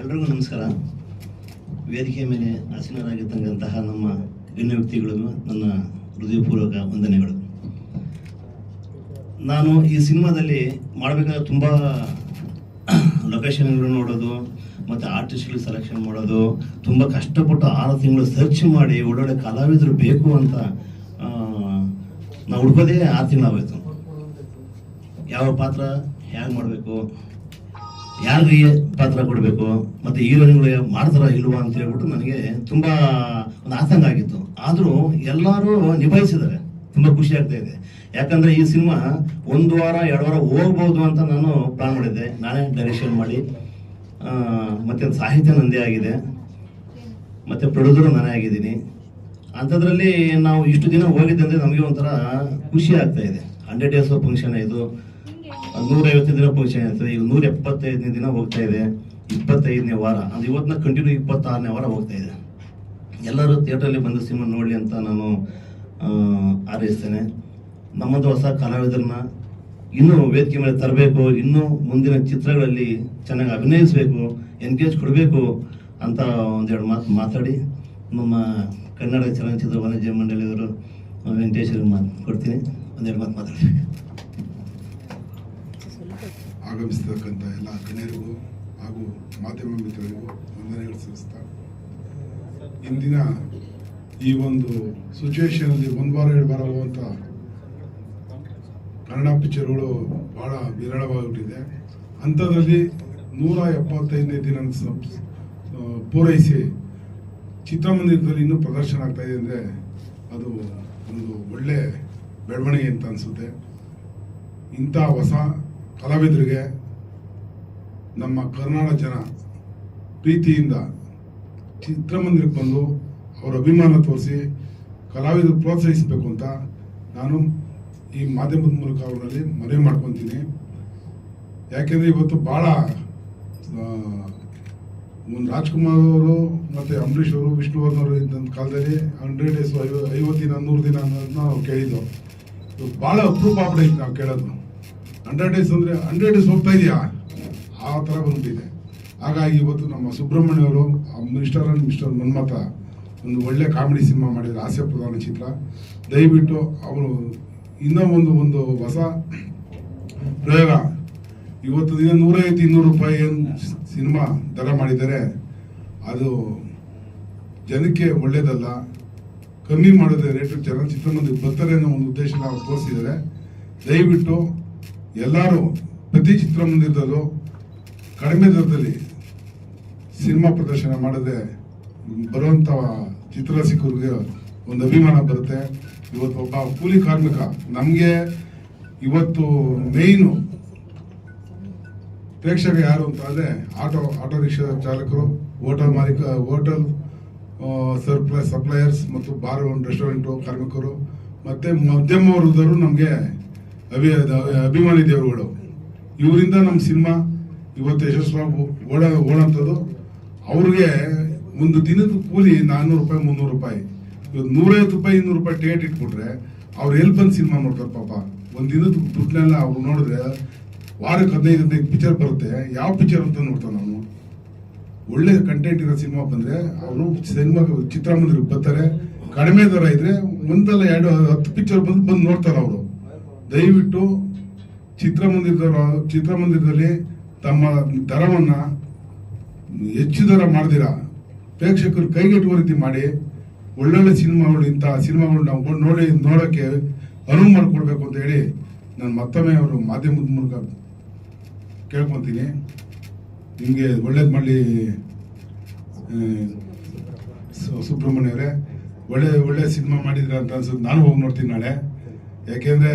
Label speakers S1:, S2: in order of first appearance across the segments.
S1: ಎಲ್ರಿಗೂ ನಮಸ್ಕಾರ. ವೇದಿಕೆ ಮೇಲೆ ಆಸೀನರಾಗಿರ್ತಕ್ಕಂತಹ ನಮ್ಮ ಗಣ್ಯ ವ್ಯಕ್ತಿಗಳಿಗೂ ನನ್ನ ಹೃದಯಪೂರ್ವಕ ವಂದನೆಗಳು. ನಾನು ಈ ಸಿನಿಮಾದಲ್ಲಿ ಮಾಡಬೇಕಾದ್ರೆ ತುಂಬ ಲೊಕೇಶನ್ಗಳು ನೋಡೋದು, ಮತ್ತು ಆರ್ಟಿಸ್ಟ್ಗಳು ಸೆಲೆಕ್ಷನ್ ಮಾಡೋದು, ತುಂಬ ಕಷ್ಟಪಟ್ಟು ಆರು ತಿಂಗಳು ಸರ್ಚ್ ಮಾಡಿ ಒಳ್ಳೊಳ್ಳೆ ಕಲಾವಿದರು ಬೇಕು ಅಂತ ನಾವು ಹುಡ್ಕೋದೇ ಆರು ತಿಂಗಳಾಗೋಯ್ತು. ಯಾವ ಪಾತ್ರ ಹೇಗೆ ಮಾಡಬೇಕು ಯಾರಿಗೆ ಪಾತ್ರ ಕೊಡಬೇಕು? ಮತ್ತು ಹೀರೋಯಿನ್ಗಳು ಮಾಡ್ತಾರ ಇಲ್ವಾ ಅಂತ ಹೇಳ್ಬಿಟ್ಟು ನನಗೆ ತುಂಬ ಒಂದು ಆತಂಕ ಆಗಿತ್ತು. ಆದರೂ ಎಲ್ಲರೂ ನಿಭಾಯಿಸಿದ್ದಾರೆ. ತುಂಬ ಖುಷಿ ಆಗ್ತಾ ಇದೆ. ಯಾಕಂದರೆ ಈ ಸಿನಿಮಾ ಒಂದು ವಾರ, ಎರಡು ವಾರ ಹೋಗ್ಬೋದು ಅಂತ ನಾನು ಪ್ಲಾನ್ ಮಾಡಿದ್ದೆ. ನಾನೇ ಡೈರೆಕ್ಷನ್ ಮಾಡಿ. ಮತ್ತೆ ಸಾಹಿತ್ಯ ನಂದೇ ಆಗಿದೆ. ಮತ್ತು ಪ್ರೊಡ್ಯೂಸರು ನಾನೇ ಆಗಿದ್ದೀನಿ. ಅಂಥದ್ರಲ್ಲಿ ನಾವು ಇಷ್ಟು ದಿನ ಹೋಗಿದ್ದಂದ್ರೆ ನಮಗೆ ಒಂಥರ ಖುಷಿ ಆಗ್ತಾ ಇದೆ. ಹಂಡ್ರೆಡ್ ಡೇಸ್ ಫಂಕ್ಷನ್ ಇದು. ನೂರೈವತ್ತು ದಿನ ಫಂಕ್ಷನ್ ಇರ್ತದೆ ಈಗ ನೂರ ಎಪ್ಪತ್ತೈದನೇ ದಿನ ಹೋಗ್ತಾ ಇದೆ. ಇಪ್ಪತ್ತೈದನೇ ವಾರ. ಅಂದ್ರೆ ಇವತ್ತಿನ ಕಂಟಿನ್ಯೂ ಇಪ್ಪತ್ತಾರನೇ ವಾರ ಹೋಗ್ತಾ ಇದೆ. ಎಲ್ಲರೂ ಥಿಯೇಟ್ರಲ್ಲಿ ಬಂದು ಸಿನಿಮಾ ನೋಡಲಿ ಅಂತ ನಾನು ಆರೈಸ್ತೇನೆ ನಮ್ಮದು ಹೊಸ ಕಲಾವಿದರನ್ನ ಇನ್ನೂ ವೇದಿಕೆ ಮೇಲೆ ತರಬೇಕು. ಇನ್ನೂ ಮುಂದಿನ ಚಿತ್ರಗಳಲ್ಲಿ ಚೆನ್ನಾಗಿ ಅಭಿನಯಿಸಬೇಕು ಎನ್ಗೇಜ್ ಕೊಡಬೇಕು ಅಂತ ಒಂದೆರಡು ಮಾತು ಮಾತಾಡಿ ನಮ್ಮ ಕನ್ನಡ ಚಲನಚಿತ್ರ ವಾಣಿಜ್ಯ ಮಂಡಳಿಯವರು ವೆಂಕಟೇಶ್ವರ ಮಾತು ಕೊಡ್ತೀನಿ. ಒಂದೆರಡು ಮಾತು ಮಾತಾಡ್ಬೇಕು
S2: ಆಗಮಿಸಿರ್ತಕ್ಕಂಥ ಎಲ್ಲ ಗಣ್ಯರಿಗೂ ಹಾಗೂ ಮಾಧ್ಯಮ ಮಿತ್ರರಿಗೂ ವಂದನೆಗಳು ಸಲ್ಲಿಸ್ತಾ ಇಂದಿನ ಈ ಒಂದು ಸಿಚುವೇಶನಲ್ಲಿ ಒಂದು ವಾರ ಎರಡು ಕನ್ನಡ ಪಿಕ್ಚರ್ಗಳು ಭಾಳ ವಿರಳವಾಗಿಬಿಟ್ಟಿದೆ. ಅಂಥದ್ರಲ್ಲಿ ನೂರ ಎಪ್ಪತ್ತೈದನೇ ದಿನ ಪೂರೈಸಿ ಚಿತ್ರಮಂದಿರದಲ್ಲಿ ಇನ್ನೂ ಪ್ರದರ್ಶನ ಆಗ್ತಾ ಇದೆ ಅಂದರೆ ಅದು ಒಂದು ಒಳ್ಳೆ ಬೆಳವಣಿಗೆ ಅಂತ ಅನಿಸುತ್ತೆ. ಇಂಥ ಹೊಸ ಕಲಾವಿದರಿಗೆ ನಮ್ಮ ಕರ್ನಾಟಕ ಜನ ಪ್ರೀತಿಯಿಂದ ಚಿತ್ರಮಂದಿರಕ್ಕೆ ಬಂದು ಅವರ ಅಭಿಮಾನ ತೋರಿಸಿ ಕಲಾವಿದರು ಪ್ರೋತ್ಸಾಹಿಸಬೇಕು ಅಂತ ನಾನು ಈ ಮಾಧ್ಯಮದ ಮೂಲಕ ಅವರಲ್ಲಿ ಮನವಿ ಮಾಡ್ಕೊತೀನಿ. ಯಾಕೆಂದರೆ ಇವತ್ತು ಭಾಳ ಒಂದು ರಾಜ್ಕುಮಾರ್ ಅವರು ಮತ್ತು ಅಂಬರೀಷ್ ಅವರು ವಿಷ್ಣುವರ್ಧನ್ ಅವರು ಇದ್ದಂಥ ಕಾಲದಲ್ಲಿ ಹಂಡ್ರೆಡ್ ಡೇಸ್ ಐವತ್ತು ದಿನ ನೂರು ದಿನ ಅನ್ನೋದನ್ನ ನಾವು ಕೇಳಿದ್ದು. ಭಾಳ ಅಪರೂಪ ಆಗ್ಬಿಟ್ಟೈತೆ ನಾವು ಕೇಳೋದು. ಹಂಡ್ರೆಡ್ ಡೇಸ್ ಅಂದರೆ ಹಂಡ್ರೆಡ್ ಡೇಸ್ ಹೋಗ್ತಾ ಇದೆಯಾ? ಆ ಥರ ಬಂದಿದೆ ಹಾಗಾಗಿ ಇವತ್ತು ನಮ್ಮ ಸುಬ್ರಹ್ಮಣ್ಯ ಅವರು ಮಿಸ್ಟರ್ ಅಂಡ್ ಮಿಸ್ಟರ್ ಮನ್ಮಥ, ಒಂದು ಒಳ್ಳೆ ಕಾಮಿಡಿ ಸಿನಿಮಾ ಮಾಡಿದ್ರು ಹಾಸ್ಯ ಪ್ರಧಾನ ಚಿತ್ರ. ದಯವಿಟ್ಟು ಅವರು ಇನ್ನೂ ಒಂದು ಒಂದು ಹೊಸ ಪ್ರಯೋಗ. ಇವತ್ತು ದಿನ ನೂರೈವತ್ತು, ಇನ್ನೂರು ರೂಪಾಯಿ ಏನು ಸಿನಿಮಾ ದರ ಮಾಡಿದ್ದಾರೆ. ಅದು ಜನಕ್ಕೆ ಒಳ್ಳೆಯದಲ್ಲ ಕಮ್ಮಿ ಮಾಡಿದ್ರೆ ರೇಟ್ ಜನ ಚಿತ್ರಮಂದಿರ ಬರ್ತಾರೆ ಅನ್ನೋ ಒಂದು ಉದ್ದೇಶ ನಾವು ತೋರಿಸಿದ್ದಾರೆ. ದಯವಿಟ್ಟು ಎಲ್ಲರೂ ಪ್ರತಿ ಚಿತ್ರ ಚಿತ್ರಮಂದಿರದಲ್ಲೂ ಕಡಿಮೆ ದರದಲ್ಲಿ ಸಿನಿಮಾ ಪ್ರದರ್ಶನ ಮಾಡಿದ್ರೆ ಬರುವಂಥ ಚಿತ್ರರಸಿಕರಿಗೆ ಒಂದು ಅಭಿಮಾನ ಬರುತ್ತೆ. ಇವತ್ತು ಒಬ್ಬ ಕೂಲಿ ಕಾರ್ಮಿಕ ನಮಗೆ ಇವತ್ತು ಮೇಯ್ನು ಪ್ರೇಕ್ಷಕ ಯಾರು ಅಂತ ಅಂದರೆ ಆಟೋ ಆಟೋ ರಿಕ್ಷಾ ಚಾಲಕರು, ಹೋಟೆಲ್ ಮಾಲೀಕ, ಹೋಟೆಲ್ ಸರ್ಪ್ಲೈ ಸಪ್ಲೈಯರ್ಸ್ ಮತ್ತು ಬಾರ್ ರೆಸ್ಟೋರೆಂಟು ಕಾರ್ಮಿಕರು, ಮತ್ತು ಮಧ್ಯಮ ವರ್ಗದವರು ನಮಗೆ ಅಭಿ ಅಭಿಮಾನಿ ದೇವರುಗಳು. ಇವರಿಂದ ನಮ್ಮ ಸಿನಿಮಾ ಇವತ್ತು ಯಶಸ್ವಾಗಿ ಓಡ ಓಡೋಂಥದ್ದು ಅವ್ರಿಗೆ ಒಂದು ದಿನದ ಕೂಲಿ ನಾನ್ನೂರು ರೂಪಾಯಿ, ಮುನ್ನೂರು ರೂಪಾಯಿ. ಇವತ್ತು ನೂರೈವತ್ತು ರೂಪಾಯಿ, ಇನ್ನೂರು ರೂಪಾಯಿ ಟಿಕೆಟ್ ಇಟ್ಬಿಟ್ರೆ ಅವ್ರು ಎಲ್ಲಿ ಬಂದು ಸಿನಿಮಾ ನೋಡ್ತಾರೆ ಪಾಪ. ಒಂದು ದಿನದ ದುಡ್ಡನ್ನೆಲ್ಲ ಅವ್ರು ನೋಡಿದ್ರೆ ವಾರಕ್ಕೆ ಹದಿನೈದು ಹದಿನೈದು ಪಿಕ್ಚರ್ ಬರುತ್ತೆ. ಯಾವ ಪಿಕ್ಚರ್ ಅಂತ ನೋಡ್ತಾರೆ ನಾನು ಒಳ್ಳೆ ಕಂಟೆಂಟ್ ಇರೋ ಸಿನಿಮಾ ಬಂದರೆ ಅವರು ಸಿನಿಮಾ ಚಿತ್ರಮಂದಿರಕ್ಕೆ ಬರ್ತಾರೆ. ಕಡಿಮೆ ದರ ಇದ್ರೆ ಒಂದಲ್ಲ ಎರಡು, ಹತ್ತು ಪಿಕ್ಚರ್ ಬಂದು ಬಂದು ನೋಡ್ತಾರೆ ಅವರು. ದಯವಿಟ್ಟು ಚಿತ್ರಮಂದಿರದವರು ಚಿತ್ರಮಂದಿರದಲ್ಲಿ ತಮ್ಮ ದರವನ್ನು ಹೆಚ್ಚು ದರ ಮಾಡ್ದಿರ. ಪ್ರೇಕ್ಷಕರು ಕೈಗೆಟುವ ರೀತಿ ಮಾಡಿ. ಒಳ್ಳೊಳ್ಳೆ ಸಿನಿಮಾಗಳು, ಇಂಥ ಸಿನಿಮಾಗಳು ನಾವು ನೋಡಿ ನೋಡೋಕ್ಕೆ ಅನುವು ಮಾಡಿಕೊಡ್ಬೇಕು ಅಂತ ಹೇಳಿ ನಾನು ಮತ್ತೊಮ್ಮೆ ಅವರು ಮಾಧ್ಯಮದ ಮೂಲಕ ಕೇಳ್ಕೊತೀನಿ. ನಿಮಗೆ ಒಳ್ಳೇದು ಮಾಡಲಿ ಸುಬ್ರಹ್ಮಣ್ಯ ಅವರೇ ಒಳ್ಳೆ ಒಳ್ಳೆ ಸಿನಿಮಾ ಮಾಡಿದ್ರ ಅಂತ ಅನ್ಸುತ್ತೆ. ನಾನು ಹೋಗಿ ನೋಡ್ತೀನಿ ನಾಳೆ. ಯಾಕೆಂದ್ರೆ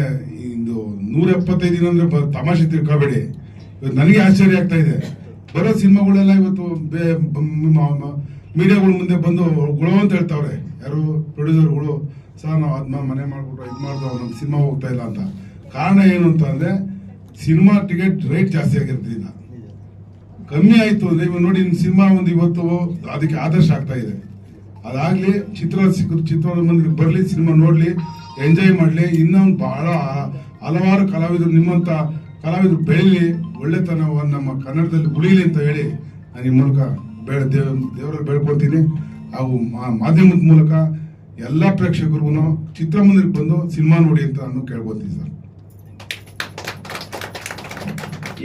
S2: ಇಂದು ನೂರ ಎಪ್ಪತ್ತೈದು ದಿನ ಅಂದ್ರೆ ತಮಾಷೆ ತಿಳ್ಕೊಬೇಡಿ ಇವತ್ತು ನನಗೆ ಆಶ್ಚರ್ಯ ಆಗ್ತಾ ಇದೆ. ಬರೋ ಸಿನಿಮಾಗಳೆಲ್ಲ ಇವತ್ತು ಮೀಡಿಯಾಗಳ ಮುಂದೆ ಬಂದು ಗುಳು ಅಂತ ಹೇಳ್ತಾವ್ರೆ. ಯಾರು? ಪ್ರೊಡ್ಯೂಸರ್ಗಳು. ಸರ್, ನಾವು ಅದನ್ನ ಮನೆ ಮಾಡ್ಬಿಟ್ಟು ಇದು ಮಾಡಿದ್ರು ನಮ್ಮ ಸಿನಿಮಾ ಹೋಗ್ತಾ ಇಲ್ಲ ಅಂತ. ಕಾರಣ ಏನು ಅಂತ ಅಂದ್ರೆ, ಸಿನಿಮಾ ಟಿಕೆಟ್ ರೇಟ್ ಜಾಸ್ತಿ ಆಗಿರ್ತಿಲ್ಲ ಕಮ್ಮಿ ಆಯ್ತು ಅಂದ್ರೆ ಇವಾಗ ನೋಡಿ ಸಿನಿಮಾ ಒಂದು ಇವತ್ತು ಅದಕ್ಕೆ ಆದರ್ಶ ಆಗ್ತಾ ಇದೆ. ಅದಾಗ್ಲಿ ಚಿತ್ರ ಚಿತ್ರದ ಚಿತ್ರಮಂದಿರಕ್ಕೆ ಬರ್ಲಿ, ಸಿನಿಮಾ ನೋಡ್ಲಿ. ಎಂಜಾಯ್ ಮಾಡಲಿ, ಇನ್ನೊಂದು ಬಹಳ ಹಲವಾರು ಕಲಾವಿದರು ನಿಮ್ಮಂತ ಕಲಾವಿದರು ಬೆಳೀಲಿ ಒಳ್ಳೆತನವನ್ನು ನಮ್ಮ ಕನ್ನಡದಲ್ಲಿ ಉಳಿಲಿ ಅಂತ ಹೇಳಿ ನಾನು ಈ ಮೂಲಕ ಬೇಡ ದೇವ, ದೇವರಲ್ಲಿ ಬೇಡ್ಕೊಳ್ತೀನಿ. ಹಾಗೂ ಮಾಧ್ಯಮದ ಮೂಲಕ ಎಲ್ಲ ಪ್ರೇಕ್ಷಕರಿಗೂ ಚಿತ್ರಮಂದಿರಕ್ಕೆ ಬಂದು ಸಿನಿಮಾ ನೋಡಿ ಅಂತ ನಾನು ಕೇಳ್ಕೊತೀನಿ ಸರ್.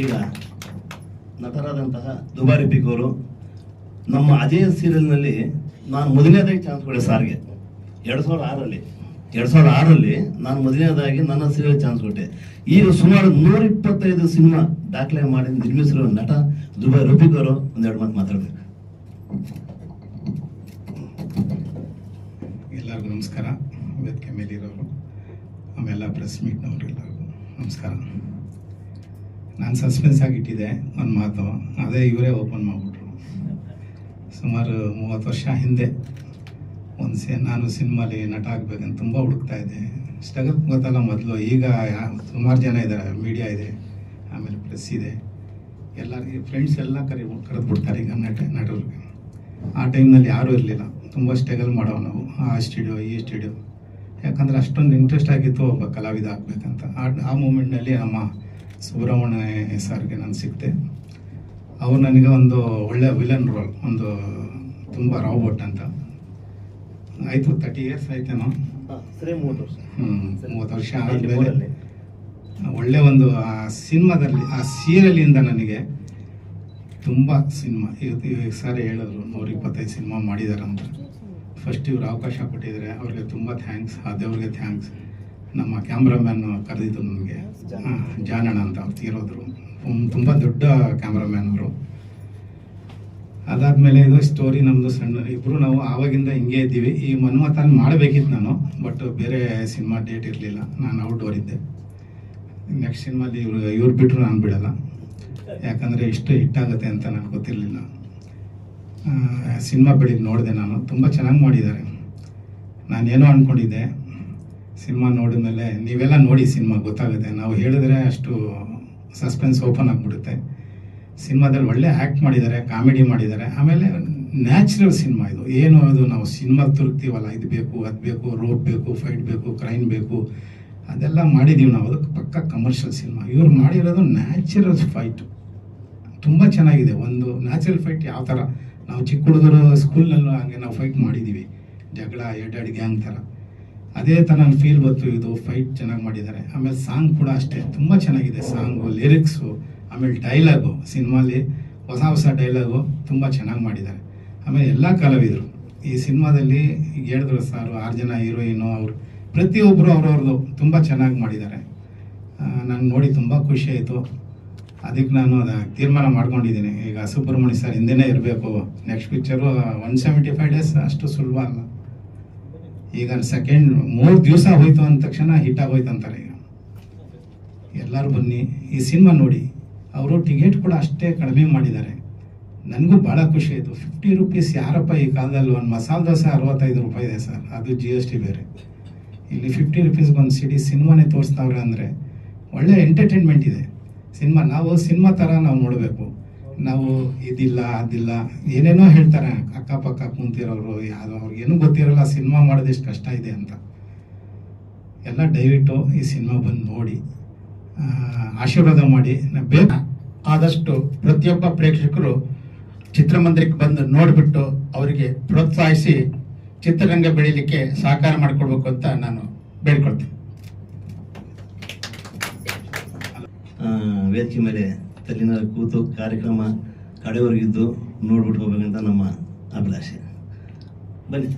S1: ಈಗ ನಟರಾದಂತಹ ದುಬಾರಿ ಪಿಕ್ ಅವರು ನಮ್ಮ ಅಜಯ ಸೀರಿಯಲ್ನಲ್ಲಿ ನಾನು ಮೊದಲನೇದಾಗಿ ಚಾನ್ಸ್ ಕೊಡೆ ಸಾರ್ಗೆ. ಎರಡು ಸಾವಿರದ ಆರಲ್ಲಿ ಎರಡು ಸಾವಿರದ ಆರಲ್ಲಿ ನಾನು ಮೊದಲನೇದಾಗಿ ನನ್ನ ಸೀರಿಯಲ್ ಚಾನ್ಸ್ ಕೊಟ್ಟೆ. ಈಗ ಸುಮಾರು ನೂರ ಇಪ್ಪತ್ತೈದು ಸಿನಿಮಾ ದಾಖಲೆ ಮಾಡಿ ನಿರ್ಮಿಸಿರುವ ನಟ ದುಬೈ ರೂಪಿಕ್ ಅವರು ಒಂದೆರಡು ಮಾತು ಮಾತಾಡ್ಬೇಕು.
S3: ಎಲ್ಲರಿಗೂ ನಮಸ್ಕಾರ. ವೇದಿಕೆ ಮೇಲಿರೋರು, ಆಮೇಲೆ ಪ್ರೆಸ್ ಮೀಟ್ನವ್ರು ಎಲ್ಲರಿಗೂ ನಮಸ್ಕಾರ. ನಾನು ಸಸ್ಪೆನ್ಸ್ ಆಗಿಟ್ಟಿದ್ದೆ ಒಂದು ಮಾತು. ಅದೇ ಇವರೇ ಓಪನ್ ಮಾಡಿಬಿಟ್ರು. ಸುಮಾರು ಮೂವತ್ತು ವರ್ಷ ಹಿಂದೆ ಒಂದು ಸೇ ನಾನು ಸಿನಿಮಾಲಿ ನಟ ಆಗ್ಬೇಕಂತ ತುಂಬ ಹುಡುಕ್ತಾ ಇದ್ದೆ. ಸ್ಟ್ರಗಲ್ ಗೊತ್ತಲ್ಲ ಮೊದಲು ಈಗ ಸುಮಾರು ಜನ ಇದ್ದಾರೆ ಮೀಡಿಯಾ ಇದೆ, ಆಮೇಲೆ ಪ್ರೆಸ್ ಇದೆ. ಎಲ್ಲರಿಗೆ ಫ್ರೆಂಡ್ಸ್ ಎಲ್ಲ ಕರಿ ಕರೆದು ಬಿಡ್ತಾರೆ ಈಗ ನಟ ನಟರಿಗೆ. ಆ ಟೈಮ್ನಲ್ಲಿ ಯಾರೂ ಇರಲಿಲ್ಲ. ತುಂಬ ಸ್ಟ್ರಗಲ್ ಮಾಡೋ ನಾವು. ಆ ಸ್ಟುಡಿಯೋ ಈ ಸ್ಟುಡಿಯೋ ಯಾಕಂದರೆ ಅಷ್ಟೊಂದು ಇಂಟ್ರೆಸ್ಟ್ ಆಗಿತ್ತು ಒಬ್ಬ ಕಲಾವಿದ ಆಗಬೇಕಂತ. ಆ ಆ ಮೂಮೆಂಟ್ನಲ್ಲಿ ನಮ್ಮ ಸುಬ್ರಹ್ಮಣ್ಯ ಸರ್ಗೆ ನಾನು ಸಿಕ್ತೆ. ಅವ್ರು ನನಗೆ ಒಂದು ಒಳ್ಳೆಯ ವಿಲನ್ ರೋಲ್ ಒಂದು ತುಂಬ ರಾಬೋಟ್ ಅಂತ. ಆಯಿತು ತರ್ಟಿ ಇಯರ್ಸ್ ಆಯ್ತೇನೋ?
S1: ಸರಿ ಮೂವತ್ತು ವರ್ಷ.
S3: ಹ್ಞೂ ಮೂವತ್ತು ವರ್ಷ. ಆದಮೇಲೆ ಒಳ್ಳೆ ಒಂದು ಆ ಸಿನಿಮಾದಲ್ಲಿ ಆ ಸೀರಿಯಲಿಂದ ನನಗೆ ತುಂಬ ಸಿನಿಮಾ ಇವತ್ತು ಸರ್ ಹೇಳಿದ್ರು ನೂರ ಇಪ್ಪತ್ತೈದು ಸಿನಿಮಾ ಮಾಡಿದ್ದಾರೆ ಅಂತ. ಫಸ್ಟ್ ಇವ್ರು ಅವಕಾಶ ಕೊಟ್ಟಿದ್ದಾರೆ ಅವ್ರಿಗೆ ತುಂಬ ಥ್ಯಾಂಕ್ಸ್ ಆ ದೇವ್ರಿಗೆ ಥ್ಯಾಂಕ್ಸ್ ನಮ್ಮ ಕ್ಯಾಮ್ರಾಮ್ಯಾನ್ ಕರೆದಿದ್ದು ನನಗೆ ಜಾನಣ ಅಂತ ಅವ್ರು ತೀರೋದ್ರು ತುಂಬ ದೊಡ್ಡ ಕ್ಯಾಮ್ರಾಮ್ಯಾನ್ ಅವರು. ಅದಾದಮೇಲೆ ಇದು ಸ್ಟೋರಿ ನಮ್ಮದು ಸಣ್ಣ ಇಬ್ಬರು ನಾವು ಆವಾಗಿಂದ ಹಿಂಗೆ ಇದ್ದೀವಿ. ಈ ಮನ್ಮಥನ್ ಮಾಡಬೇಕಿತ್ತು ನಾನು ಬಟ್ ಬೇರೆ ಸಿನಿಮಾ ಡೇಟ್ ಇರಲಿಲ್ಲ. ನಾನು ಔಟ್ಡೋರ್ ಇದ್ದೆ. ನೆಕ್ಸ್ಟ್ ಸಿನಿಮಾಲಿ ಇವ್ರು ಇವ್ರು ಬಿಟ್ಟರು ನಾನು ಬಿಡಲ್ಲ. ಯಾಕಂದರೆ ಹಿಟ್ ಹಿಟ್ಟಾಗುತ್ತೆ ಅಂತ ನನಗೆ ಗೊತ್ತಿರಲಿಲ್ಲ. ಸಿನಿಮಾ ಬೆಳಿಗ್ಗೆ ನೋಡಿದೆ ನಾನು. ತುಂಬ ಚೆನ್ನಾಗಿ ಮಾಡಿದ್ದಾರೆ. ನಾನೇನೋ ಅಂದ್ಕೊಂಡಿದ್ದೆ ಸಿನಿಮಾ ನೋಡಿದ ಮೇಲೆ ನೀವೆಲ್ಲ ನೋಡಿ ಸಿನಿಮಾ ಗೊತ್ತಾಗುತ್ತೆ. ನಾವು ಹೇಳಿದ್ರೆ ಅಷ್ಟು ಸಸ್ಪೆನ್ಸ್ ಓಪನ್ ಆಗಿಬಿಡುತ್ತೆ. ಸಿನಿಮಾದಲ್ಲಿ ಒಳ್ಳೆ ಆ್ಯಕ್ಟ್ ಮಾಡಿದ್ದಾರೆ, ಕಾಮಿಡಿ ಮಾಡಿದ್ದಾರೆ. ಆಮೇಲೆ ನ್ಯಾಚುರಲ್ ಸಿನಿಮಾ ಇದು. ಏನು ಅದು ನಾವು ಸಿನಿಮಾ ತುರುಕ್ತೀವಲ್ಲ, ಇದು ಬೇಕು, ಅದು ಬೇಕು, ರೋಡ್ ಬೇಕು, ಫೈಟ್ ಬೇಕು, ಕ್ರೈಮ್ ಬೇಕು, ಅದೆಲ್ಲ ಮಾಡಿದ್ದೀವಿ ನಾವು. ಅದಕ್ಕೆ ಪಕ್ಕ ಕಮರ್ಷಿಯಲ್ ಸಿನಿಮಾ. ಇವ್ರು ಮಾಡಿರೋದು ನ್ಯಾಚುರಲ್ ಫೈಟ್. ತುಂಬ ಚೆನ್ನಾಗಿದೆ. ಒಂದು ನ್ಯಾಚುರಲ್ ಫೈಟ್ ಯಾವ ಥರ? ನಾವು ಚಿಕ್ಕ ಹುಡುಗರು ಸ್ಕೂಲ್ನಲ್ಲೂ ಹಾಗೆ ನಾವು ಫೈಟ್ ಮಾಡಿದ್ದೀವಿ ಜಗಳ ಎಡ್ಡಾಡಿ ಗ್ಯಾಂಗ್ ಥರ. ಅದೇ ಥರ ಫೀಲ್ ಬಂತು ಇದು. ಫೈಟ್ ಚೆನ್ನಾಗಿ ಮಾಡಿದ್ದಾರೆ. ಆಮೇಲೆ ಸಾಂಗ್ ಕೂಡ ಅಷ್ಟೇ. ತುಂಬ ಚೆನ್ನಾಗಿದೆ ಸಾಂಗು ಲಿರಿಕ್ಸು ಆಮೇಲೆ ಡೈಲಾಗು ಸಿನಿಮಾಲಿ ಹೊಸ ಹೊಸ ಡೈಲಾಗು ತುಂಬ ಚೆನ್ನಾಗಿ ಮಾಡಿದ್ದಾರೆ. ಆಮೇಲೆ ಎಲ್ಲ ಕಲಾವಿದರು. ಈ ಸಿನಿಮಾದಲ್ಲಿ ಈಗ ಹೇಳಿದ್ರು ಸಾರು ಆರು ಜನ ಹೀರೋಯಿನು ಅವರು ಪ್ರತಿಯೊಬ್ಬರು ಅವ್ರವ್ರದ್ದು ತುಂಬ ಚೆನ್ನಾಗಿ ಮಾಡಿದ್ದಾರೆ. ನಾನು ನೋಡಿ ತುಂಬ ಖುಷಿ ಆಯಿತು. ಅದಕ್ಕೆ ನಾನು ಅದ ತೀರ್ಮಾನ ಮಾಡ್ಕೊಂಡಿದ್ದೀನಿ. ಈಗ ಸುಬ್ರಹ್ಮಣ್ಯ ಸರ್ ಹಿಂದೆನೇ ಇರಬೇಕು. Next picture one seventy five days ಅಷ್ಟು ಸುಲಭ ಅಲ್ಲ. ಈಗ ಸೆಕೆಂಡ್ ಮೂರು ದಿವಸ ಹೋಯ್ತು ಅಂದ ತಕ್ಷಣ ಹಿಟ್ ಆಗೋಯ್ತು ಅಂತಾರೆ ಈಗ. ಎಲ್ಲರೂ ಬನ್ನಿ, ಈ ಸಿನಿಮಾ ನೋಡಿ. ಅವರು ಟಿಕೆಟ್ ಕೂಡ ಅಷ್ಟೇ ಕಡಿಮೆ ಮಾಡಿದ್ದಾರೆ. ನನಗೂ ಭಾಳ ಖುಷಿ ಆಯಿತು. ಫಿಫ್ಟಿ ರುಪೀಸ್ ಯಾರಪ್ಪ ಈ ಕಾಲದಲ್ಲಿ ಒಂದು ಮಸಾಲೆ ದೋಸೆ ಅರವತ್ತೈದು ರೂಪಾಯಿ ಇದೆ ಸರ್. ಅದು ಜಿ ಎಸ್ ಟಿ ಬೇರೆ. ಇಲ್ಲಿ ಫಿಫ್ಟಿ ರುಪೀಸ್ಗೆ ಒಂದು ಸಿಡಿ ಸಿನಿಮಾನೇ ತೋರಿಸ್ತಾವ್ರೆ ಅಂದರೆ ಒಳ್ಳೆ ಎಂಟರ್ಟೈನ್ಮೆಂಟ್ ಇದೆ. ಸಿನಿಮಾ, ನಾವು ಸಿನಿಮಾ ಥರ ನಾವು ನೋಡಬೇಕು. ನಾವು ಇದಿಲ್ಲ, ಅದಿಲ್ಲ, ಏನೇನೋ ಹೇಳ್ತಾರೆ ಅಕ್ಕಪಕ್ಕ ಕುಂತಿರೋರು, ಯಾರು ಅವ್ರಿಗೇನು ಗೊತ್ತಿರಲ್ಲ ಸಿನಿಮಾ ಮಾಡೋದು ಎಷ್ಟು ಕಷ್ಟ ಇದೆ ಅಂತ. ಎಲ್ಲ ದಯವಿಟ್ಟು ಈ ಸಿನಿಮಾ ಬಂದು ನೋಡಿ. ಆಶೀರ್ವಾದ ಮಾಡಿ. ಬೇಗ
S4: ಆದಷ್ಟು ಪ್ರತಿಯೊಬ್ಬ ಪ್ರೇಕ್ಷಕರು ಚಿತ್ರಮಂದಿರಕ್ಕೆ ಬಂದು ನೋಡಿಬಿಟ್ಟು ಅವರಿಗೆ ಪ್ರೋತ್ಸಾಹಿಸಿ ಚಿತ್ರರಂಗ ಬೆಳೀಲಿಕ್ಕೆ ಸಹಕಾರ ಮಾಡಿಕೊಡ್ಬೇಕು ಅಂತ ನಾನು ಬೇಡ್ಕೊಳ್ತೀನಿ.
S1: ವೇದಿಕೆ ಮೇಲೆ ತಲ್ಲಿನ ಕೂತು ಕಾರ್ಯಕ್ರಮ ಕಡೆವರೆಗಿದ್ದು ನೋಡ್ಬಿಟ್ಟು ಹೋಗ್ಬೇಕಂತ ನಮ್ಮ ಅಭಿಲಾಷೆ. ಬನ್ನಿ.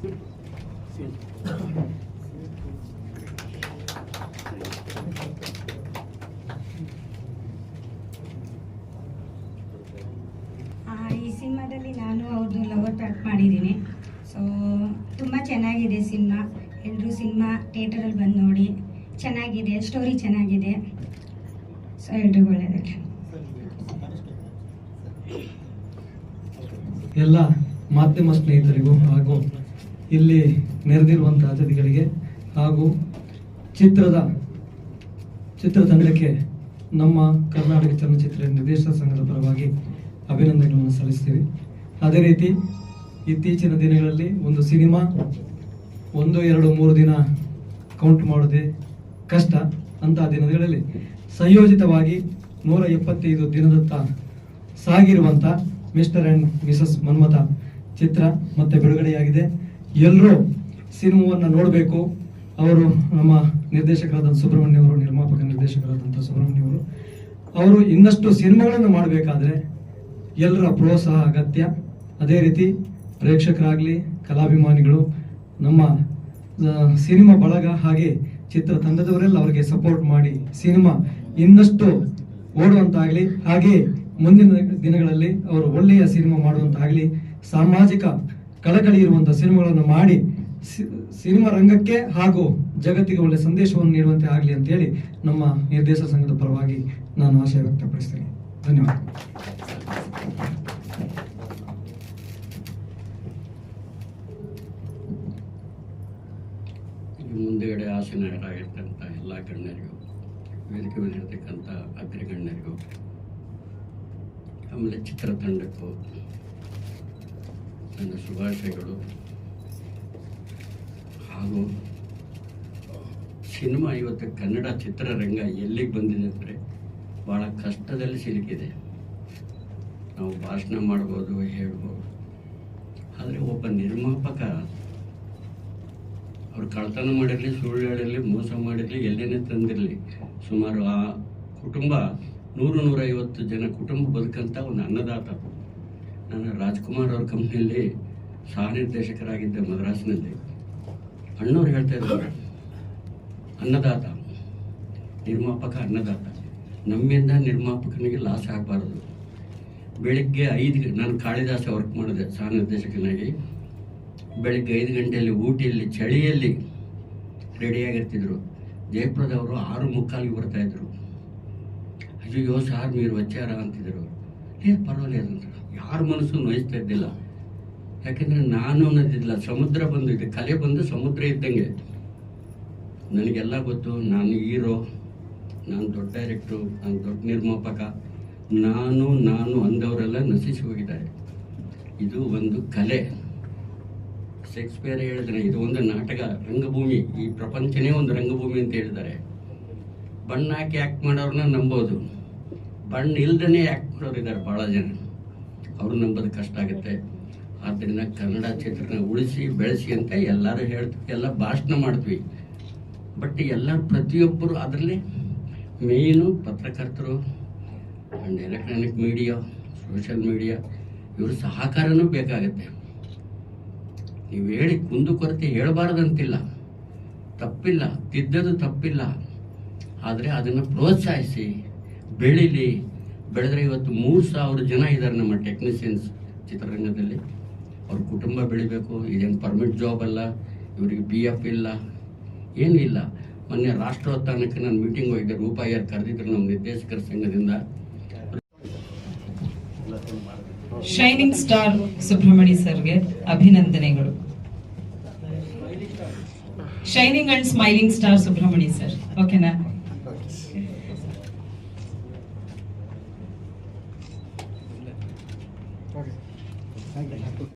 S5: ಈ ಸಿನಿಮಾದಲ್ಲಿ ನಾನು ಅವ್ರದ್ದು ಲವರ್ ಪ್ಯಾಕ್ ಮಾಡಿದ್ದೀನಿ. ಸೊ ತುಂಬ ಚೆನ್ನಾಗಿದೆ ಸಿನಿಮಾ. ಎಲ್ಲರೂ ಸಿನಿಮಾ ಥಿಯೇಟರಲ್ಲಿ ಬಂದು ನೋಡಿ. ಚೆನ್ನಾಗಿದೆ, ಸ್ಟೋರಿ ಚೆನ್ನಾಗಿದೆ. ಸೊ ಎಲ್ರಿಗೂ
S6: ಎಲ್ಲ ಮಾಧ್ಯಮ ಸ್ನೇಹಿತರಿಗೂ ಹಾಗೂ ಇಲ್ಲಿ ನೆರೆದಿರುವಂತಹ ಅತಿಥಿಗಳಿಗೆ ಹಾಗೂ ಚಿತ್ರದ, ಚಿತ್ರತಂಡಕ್ಕೆ ನಮ್ಮ ಕರ್ನಾಟಕ ಚಲನಚಿತ್ರ ನಿರ್ದೇಶನ ಸಂಘದ ಪರವಾಗಿ ಅಭಿನಂದನೆಗಳನ್ನು ಸಲ್ಲಿಸ್ತೀವಿ ಅದೇ ರೀತಿ ಇತ್ತೀಚಿನ ದಿನಗಳಲ್ಲಿ ಒಂದು ಸಿನಿಮಾ, ಒಂದು, ಎರಡು, ಮೂರು ದಿನ ಕೌಂಟ್ ಮಾಡೋದೇ ಕಷ್ಟ ಅಂತಹ ದಿನಗಳಲ್ಲಿ ಸಂಯೋಜಿತವಾಗಿ ನೂರ ಎಪ್ಪತ್ತೈದು ದಿನದತ್ತ ಸಾಗಿರುವಂಥ ಮಿಸ್ಟರ್ ಅಂಡ್ ಮಿಸಸ್ ಮನ್ಮಥ ಚಿತ್ರ ಮತ್ತೆ ಬಿಡುಗಡೆಯಾಗಿದೆ. ಎಲ್ಲರೂ ಸಿನಿಮಾವನ್ನು ನೋಡಬೇಕು. ಅವರು ನಮ್ಮ ನಿರ್ದೇಶಕರಾದ ಸುಬ್ರಹ್ಮಣ್ಯ ಅವರು, ನಿರ್ಮಾಪಕ ನಿರ್ದೇಶಕರಾದಂಥ ಸುಬ್ರಹ್ಮಣ್ಯ ಅವರು. ಅವರು ಇನ್ನಷ್ಟು ಸಿನಿಮಾಗಳನ್ನು ಮಾಡಬೇಕಾದ್ರೆ ಎಲ್ಲರ ಪ್ರೋತ್ಸಾಹ, ಅಗತ್ಯ. ಅದೇ ರೀತಿ ಪ್ರೇಕ್ಷಕರಾಗಲಿ, ಕಲಾಭಿಮಾನಿಗಳು, ನಮ್ಮ ಸಿನಿಮಾ ಬಳಗ ಹಾಗೆ ಚಿತ್ರ ತಂಡದವರೆಲ್ಲ ಅವರಿಗೆ ಸಪೋರ್ಟ್ ಮಾಡಿ ಸಿನಿಮಾ ಇನ್ನಷ್ಟು ಓಡುವಂತಾಗಲಿ, ಹಾಗೆ ಮುಂದಿನ ದಿನಗಳಲ್ಲಿ ಅವರು ಒಳ್ಳೆಯ ಸಿನಿಮಾ ಮಾಡುವಂತಾಗಲಿ, ಸಾಮಾಜಿಕ ಕಳಕಳಿ ಇರುವಂತಹ ಸಿನಿಮಾಗಳನ್ನು ಮಾಡಿ ಸಿನಿಮಾ ರಂಗಕ್ಕೆ ಹಾಗೂ ಜಗತ್ತಿಗೆ ಒಳ್ಳೆ ಸಂದೇಶವನ್ನು ನೀಡುವಂತೆ ಆಗಲಿ ಅಂತ ಹೇಳಿ ನಮ್ಮ ನಿರ್ದೇಶಕ ಸಂಘದ ಪರವಾಗಿ ನಾನು ಆಶಯ ವ್ಯಕ್ತಪಡಿಸ್ತೇನೆ. ಧನ್ಯವಾದ.
S7: ಮುಂದೆಗಡೆ ಆಸೀನರಾಗಿರ್ತಕ್ಕಂಥ ಎಲ್ಲ ಗಣ್ಯರಿಗೂ, ವೇದಿಕೆ ಮೇಲಿರ್ತಕ್ಕಂಥ ಅಗ್ರಗಣ್ಯರಿಗೂ, ಆಮೇಲೆ ಚಿತ್ರತಂಡಕ್ಕೂ ನನ್ನ ಶುಭಾಶಯಗಳು ಹಾಗೂ ಸಿನಿಮಾ ಇವತ್ತು ಕನ್ನಡ ಚಿತ್ರರಂಗ ಎಲ್ಲಿಗೆ ಬಂದಿದೆ ಅಂದರೆ ಭಾಳ ಕಷ್ಟದಲ್ಲಿ ಸಿಲುಕಿದೆ ನಾವು ಭಾಷಣ ಮಾಡ್ಬೋದು ಹೇಳ್ಬೋದು ಆದರೆ ಒಬ್ಬ ನಿರ್ಮಾಪಕ ಅವ್ರು ಕಳ್ತನ ಮಾಡಿರಲಿ ಸುಳ್ಳು ಹೇಳಿರಲಿ ಮೋಸ ಮಾಡಿರಲಿ ಎಲ್ಲೇನೇ ತಂದಿರಲಿ ಸುಮಾರು ಆ ಕುಟುಂಬ ನೂರು ನೂರೈವತ್ತು ಜನ ಕುಟುಂಬ ಬದುಕಂತ ಒಂದು ಅನ್ನದಾತ ನನ್ನ ರಾಜ್ಕುಮಾರ್ ಅವ್ರ ಕಂಪ್ನಿಯಲ್ಲಿ ಸಹ ನಿರ್ದೇಶಕರಾಗಿದ್ದ ಮದ್ರಾಸ್ನಲ್ಲಿ. ಅಣ್ಣವ್ರು ಹೇಳ್ತಾ ಇದ್ದಾರೆ ಅನ್ನದಾತ, ನಿರ್ಮಾಪಕ ಅನ್ನದಾತ. ನಮ್ಮಿಂದ ನಿರ್ಮಾಪಕನಿಗೆ ಲಾಸ್ ಆಗಬಾರದು. ಬೆಳಿಗ್ಗೆ ಐದು ನಾನು ಕಾಳಿದಾಸ ವರ್ಕ್ ಮಾಡಿದೆ ಸಹ ನಿರ್ದೇಶಕನಾಗಿ ಬೆಳಿಗ್ಗೆ ಐದು ಗಂಟೆಯಲ್ಲಿ ಊಟಿಯಲ್ಲಿ, ಚಳಿಯಲ್ಲಿ ರೆಡಿಯಾಗಿರ್ತಿದ್ರು. ಜಯಪ್ರದ ಅವರು ಆರು ಮುಕ್ಕಾಲಿಗೆ ಬರ್ತಾಯಿದ್ರು ಅಯ್ಯೋ ಸಾರ್ ಮೀರು ವಚ್ಚಾರ ಅಂತಿದ್ರು ಏನು ಪರವಾಗಿಲ್ಲ ಯಾರ ಮನಸ್ಸು ನೋಯಿಸ್ತಾ ಇದ್ದಿಲ್ಲ. ಯಾಕೆಂದ್ರೆ ನಾನು ಅನ್ನೋದಿಲ್ಲ ಸಮುದ್ರ ಬಂದು ಇದೆ. ಕಲೆ ಬಂದು ಸಮುದ್ರ ಇದ್ದಂಗೆ. ನನಗೆಲ್ಲ ಗೊತ್ತು, ನಾನು ಹೀರೋ, ನಾನು ದೊಡ್ಡ ಡೈರೆಕ್ಟ್ರು ನಾನು ದೊಡ್ಡ ನಿರ್ಮಾಪಕ. ನಾನು ನಾನು ಅಂದವರೆಲ್ಲ ನಶಿಸಿ ಹೋಗಿದ್ದಾರೆ. ಇದು ಒಂದು ಕಲೆ. ಶೇಕ್ಸ್ಪಿಯರ್ ಹೇಳಿದ್ರೆ ಇದು ಒಂದು ನಾಟಕ, ರಂಗಭೂಮಿ. ಈ ಪ್ರಪಂಚನೇ ಒಂದು ರಂಗಭೂಮಿ ಅಂತ ಹೇಳಿದ್ದಾರೆ. ಬಣ್ಣ ಹಾಕಿ ಆ್ಯಕ್ಟ್ ಮಾಡೋರನ್ನ ನಂಬೋದು. ಬಣ್ಣ ಇಲ್ದೇ ಆ್ಯಕ್ಟ್ ಮಾಡೋರು ಇದ್ದಾರೆ ಭಾಳ ಜನ. ಅವ್ರು ನಂಬೋದು ಕಷ್ಟ ಆಗುತ್ತೆ. ಆದ್ದರಿಂದ ಕನ್ನಡ ಚಿತ್ರನ ಉಳಿಸಿ, ಬೆಳೆಸಿ ಅಂತ ಎಲ್ಲರೂ ಹೇಳ್ತೀವಿ ಎಲ್ಲ ಭಾಷಣ ಮಾಡ್ತೀವಿ. ಬಟ್ ಎಲ್ಲ ಪ್ರತಿಯೊಬ್ಬರು ಅದರಲ್ಲಿ ಮೇಯ್ನು ಪತ್ರಕರ್ತರು, and electronic media, social media, ಇವರು ಸಹಕಾರನೂ ಬೇಕಾಗತ್ತೆ. ನೀವು ಹೇಳಿ ಕುಂದುಕೊರತೆ ಹೇಳಬಾರ್ದಂತಿಲ್ಲ. ತಪ್ಪಿಲ್ಲ ತಿದ್ದದು ತಪ್ಪಿಲ್ಲ. ಆದರೆ ಅದನ್ನು ಪ್ರೋತ್ಸಾಹಿಸಿ, ಬೆಳೀಲಿ ಬೆಳೆದ್ರೆ ಇವತ್ತು ಮೂರು ಸಾವಿರ ಜನ ಇದ್ದಾರೆ ನಮ್ಮ ಟೆಕ್ನಿಷಿಯನ್ಸ್ ಚಿತ್ರರಂಗದಲ್ಲಿ. ಅವ್ರ ಕುಟುಂಬ ಬೆಳಿಬೇಕು, ಇದೇನು ಪರ್ಮಿಟ್ ಜಾಬ್ ಅಲ್ಲ, ಇವರಿಗೆ ಬಿ ಎಫ್ ಇಲ್ಲ, ಏನೂ ಇಲ್ಲ. ಮೊನ್ನೆ ರಾಷ್ಟ್ರೋತ್ಥಾನಕ್ಕೆ ನಾನು ಮೀಟಿಂಗ್ ಹೋಗಿದ್ದೆ, ರೂಪಾಯಿಯರ್ ಕರೆದಿದ್ರು ನಮ್ಮ ನಿರ್ದೇಶಕರ ಸಂಘದಿಂದ.
S8: ಶೈನಿಂಗ್ ಸ್ಟಾರ್ ಸುಬ್ರಹ್ಮಣಿ ಸರ್ಗೆ ಅಭಿನಂದನೆಗಳು. Shining and smiling star Subrahmani sir ಓಕೆನಾ